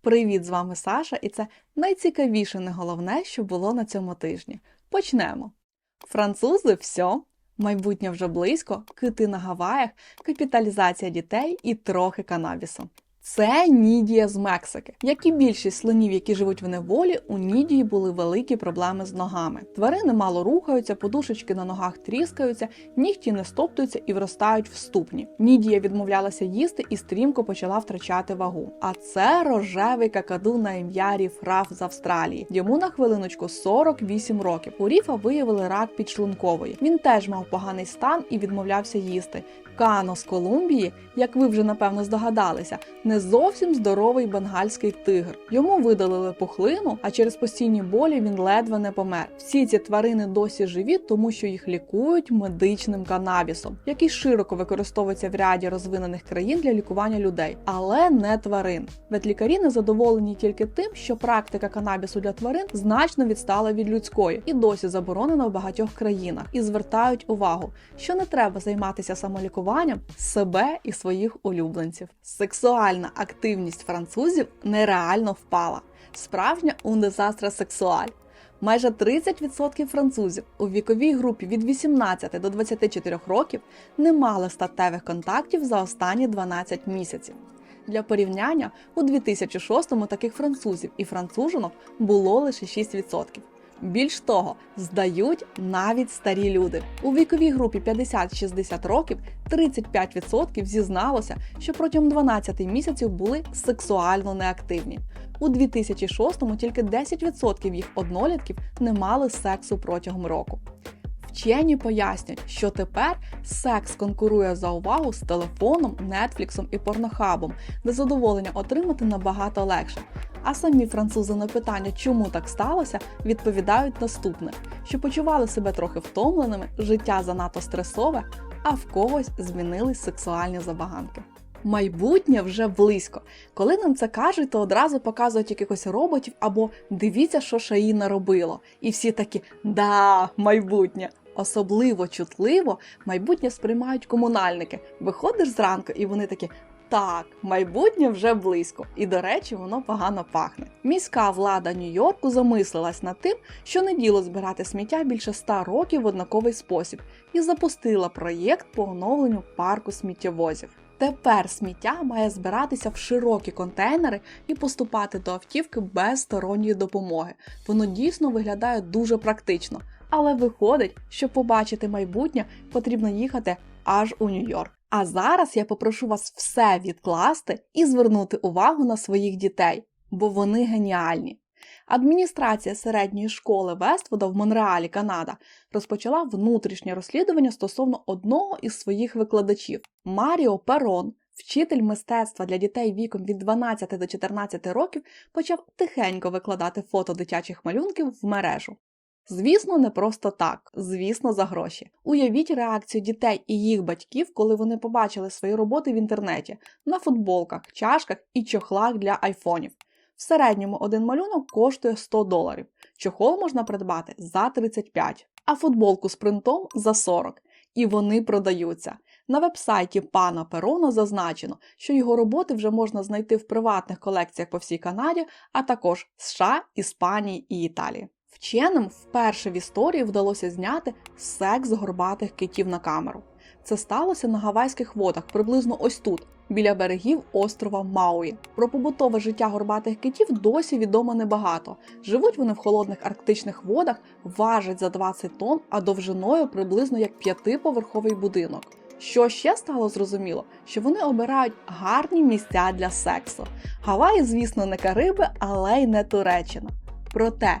Привіт, з вами Саша, і це найцікавіше не головне, що було на цьому тижні. Почнемо. Французи все, майбутнє вже близько, кити на Гаваях, капіталізація дітей і трохи канабісу. Це Нідія з Мексики. Як і більшість слонів, які живуть в неволі, у Нідії були великі проблеми з ногами. Тварини мало рухаються, подушечки на ногах тріскаються, нігті не стоптуються і вростають в ступні. Нідія відмовлялася їсти і стрімко почала втрачати вагу. А це рожевий какаду на ім'я Ріф Раф з Австралії. Йому на хвилиночку 48 років. У Ріфа виявили рак підшлункової. Він теж мав поганий стан і відмовлявся їсти. Кано з Колумбії, як ви вже напевно здогадалися, не зовсім здоровий бенгальський тигр. Йому видалили пухлину, а через постійні болі він ледве не помер. Всі ці тварини досі живі, тому що їх лікують медичним канабісом, який широко використовується в ряді розвинених країн для лікування людей, але не тварин. Ветлікарі не задоволені тільки тим, що практика канабісу для тварин значно відстала від людської і досі заборонена в багатьох країнах, і звертають увагу, що не треба займатися самолікуванням себе і своїх улюбленців. Сексуальна активність французів нереально впала. Справжня ундезастра сексуаль. Майже 30% французів у віковій групі від 18 до 24 років не мали статевих контактів за останні 12 місяців. Для порівняння, у 2006-му таких французів і францужинок було лише 6%. Більш того, здають навіть старі люди. У віковій групі 50-60 років 35% зізналося, що протягом 12 місяців були сексуально неактивні. У 2006-му тільки 10% їх однолітків не мали сексу протягом року. Вчені пояснюють, що тепер секс конкурує за увагу з телефоном, нетфліксом і порнохабом, де задоволення отримати набагато легше. А самі французи на питання, чому так сталося, відповідають наступне: що почували себе трохи втомленими, життя занадто стресове, а в когось змінились сексуальні забаганки. Майбутнє вже близько. Коли нам це кажуть, то одразу показують якихось роботів або дивіться, що шаї наробило. І всі такі да, майбутнє. Особливо чутливо майбутнє сприймають комунальники. Виходиш зранку, і вони такі. Так, майбутнє вже близько, і до речі, воно погано пахне. Міська влада Нью-Йорку замислилась над тим, що не діло збирати сміття більше 100 років в однаковий спосіб, і запустила проєкт по оновленню парку сміттєвозів. Тепер сміття має збиратися в широкі контейнери і поступати до автівки без сторонньої допомоги. Воно дійсно виглядає дуже практично, але виходить, щоб побачити майбутнє, потрібно їхати аж у Нью-Йорк. А зараз я попрошу вас все відкласти і звернути увагу на своїх дітей, бо вони геніальні. Адміністрація середньої школи Вествуда в Монреалі, Канада, розпочала внутрішнє розслідування стосовно одного із своїх викладачів Маріо Перон. Вчитель мистецтва для дітей віком від 12 до 14 років почав тихенько викладати фото дитячих малюнків в мережу. Звісно, не просто так, звісно, за гроші. Уявіть реакцію дітей і їх батьків, коли вони побачили свої роботи в інтернеті на футболках, чашках і чохлах для айфонів. В середньому один малюнок коштує 100 доларів. Чохол можна придбати за 35, а футболку з принтом за 40. І вони продаються. На вебсайті пана Перона зазначено, що його роботи вже можна знайти в приватних колекціях по всій Канаді, а також США, Іспанії і Італії. Вченим вперше в історії вдалося зняти секс горбатих китів на камеру. Це сталося на гавайських водах, приблизно ось тут, біля берегів острова Мауї. Про побутове життя горбатих китів досі відомо небагато. Живуть вони в холодних арктичних водах, важать за 20 тонн, а довжиною приблизно як п'ятиповерховий будинок. Що ще стало зрозуміло, що вони обирають гарні місця для сексу. Гаваї, звісно, не Кариби, але й не Туреччина. Проте